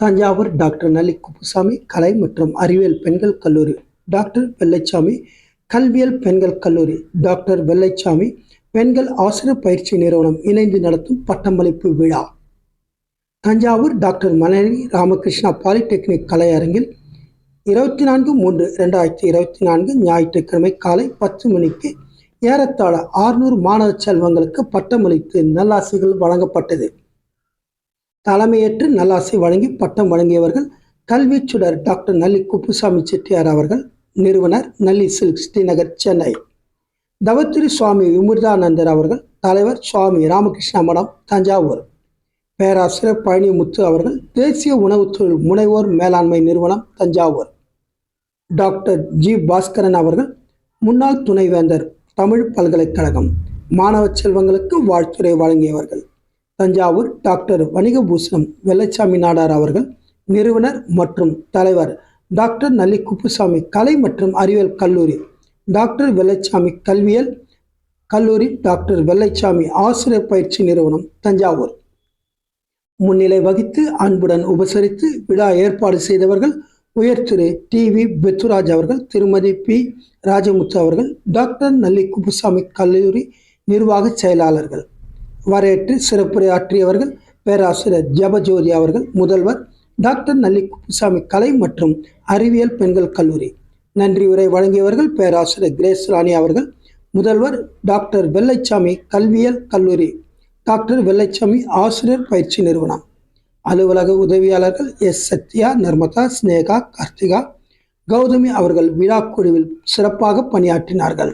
Thanjavur doctor Nalli Kuppusamy கலை மற்றும் அறிவியல் பெண்கள் கல்லூரி. டாக்டர் வெள்ளைச்சாமி கல்வியல் பெண்கள் கல்லூரி. டாக்டர் வெள்ளைச்சாமி பெண்கள் ஆசிரியர் பயிற்சி நிறுவனம் இணைந்து நடத்தும் பட்டமளிப்பு விழா. தஞ்சாவூர் டாக்டர் மலரி ராமகிருஷ்ணா பாலிடெக்னிக் கலையரங்கில் இருபத்தி நான்கு மூன்று ரெண்டாயிரத்தி இருபத்தி நான்கு ஞாயிற்றுக்கிழமை காலை பத்து மணிக்கு ஏறத்தாழ ஆறுநூறு மாணவ செல்வங்களுக்கு பட்டமளித்து நல்லாசிகள் வழங்கப்பட்டது. தலைமையேற்று நல்லாசை வழங்கி பட்டம் வழங்கியவர்கள் கல்வி சுடர் டாக்டர் நல்லி குப்புசாமி செட்டியார் அவர்கள் நிறுவனர் நல்லி சில்க் ஸ்ரீநகர் சென்னை. தவத்திரி சுவாமி விமுர்தானந்தர் அவர்கள் தலைவர் சுவாமி ராமகிருஷ்ண மடம் தஞ்சாவூர். பேராசிரியர் பழனிமுத்து அவர்கள் தேசிய உணவுத் தொழில் முனைவோர் மேலாண்மை நிறுவனம் தஞ்சாவூர். டாக்டர் ஜி பாஸ்கரன் அவர்கள் முன்னாள் துணைவேந்தர் தமிழ் பல்கலைக்கழகம். மாணவ செல்வங்களுக்கு வாழ்த்துரை வழங்கியவர்கள். தஞ்சாவூர் டாக்டர் வணிகபூஷணம் வெள்ளச்சாமி நாடார் அவர்கள் நிறுவனர் மற்றும் தலைவர் டாக்டர் நல்லி குப்புசாமி கலை மற்றும் அறிவியல் கல்லூரி டாக்டர் வெள்ளச்சாமி கல்வியல் கல்லூரி டாக்டர் வெள்ளைச்சாமி ஆசிரியர் பயிற்சி நிறுவனம் தஞ்சாவூர். முன்னிலை வகித்து அன்புடன் உபசரித்து விழா ஏற்பாடு செய்தவர்கள் உயர்திரு டி. வி. பெத்துராஜ் அவர்கள் திருமதி பி. ராஜமுத்து அவர்கள் டாக்டர் நல்லி குப்புசாமி கல்லூரி நிர்வாக செயலாளர்கள். வரவேற்று சிறப்புரையாற்றியவர்கள் பேராசிரியர் ஜபஜோதி அவர்கள் முதல்வர் டாக்டர் நல்லி குப்புசாமி கலை மற்றும் அறிவியல் பெண்கள் கல்லூரி. நன்றி உரை வழங்கியவர்கள் பேராசிரியர் கிரேஸ் ராணி அவர்கள் முதல்வர் டாக்டர் வெள்ளைச்சாமி கல்வியல் கல்லூரி டாக்டர் வெள்ளைச்சாமி ஆசிரியர் பயிற்சி நிறுவனம். அலுவலக உதவியாளர்கள் எஸ். சத்யா நர்மதா ஸ்னேகா கார்த்திகா கௌதமி அவர்கள் விழா குழுவில் சிறப்பாக பணியாற்றினார்கள்.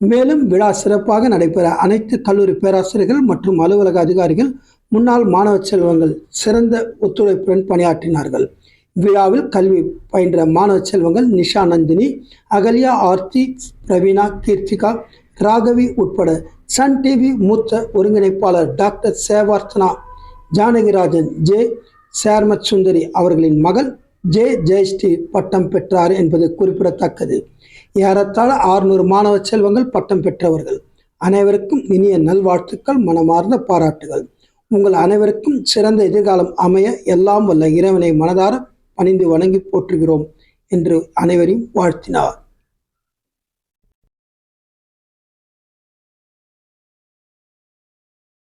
மேலும் விழா சிறப்பாக நடைபெற அனைத்து கல்லூரி பேராசிரியர்கள் மற்றும் அலுவலக அதிகாரிகள் முன்னாள் மாணவ செல்வங்கள் சிறந்த ஒத்துழைப்புடன் பணியாற்றினார்கள். விழாவில் கல்வி பயின்ற மாணவ செல்வங்கள் நிஷா நந்தினி அகல்யா ஆர்த்தி பிரவீனா கீர்த்திகா ராகவி உட்பட சன் டிவி மூத்த ஒருங்கிணைப்பாளர் டாக்டர் சேவார்த்தனா ஜானகிராஜன் ஜே சேர்மத் சுந்தரி அவர்களின் மகள் ஜே ஜெயஸ்ரீ பட்டம் பெற்றார் என்பது குறிப்பிடத்தக்கது. ஏறத்தாழ ஆறுநூறு மாணவ செல்வங்கள் பட்டம் பெற்றவர்கள். அனைவருக்கும் இனிய நல்வாழ்த்துக்கள் மனமார்ந்த பாராட்டுகள். உங்கள் அனைவருக்கும் சிறந்த எதிர்காலம் அமைய எல்லாம் வல்ல இறைவனை மனதார பணிந்து வணங்கி போற்றுகிறோம் என்று அனைவரையும் வாழ்த்தினார்.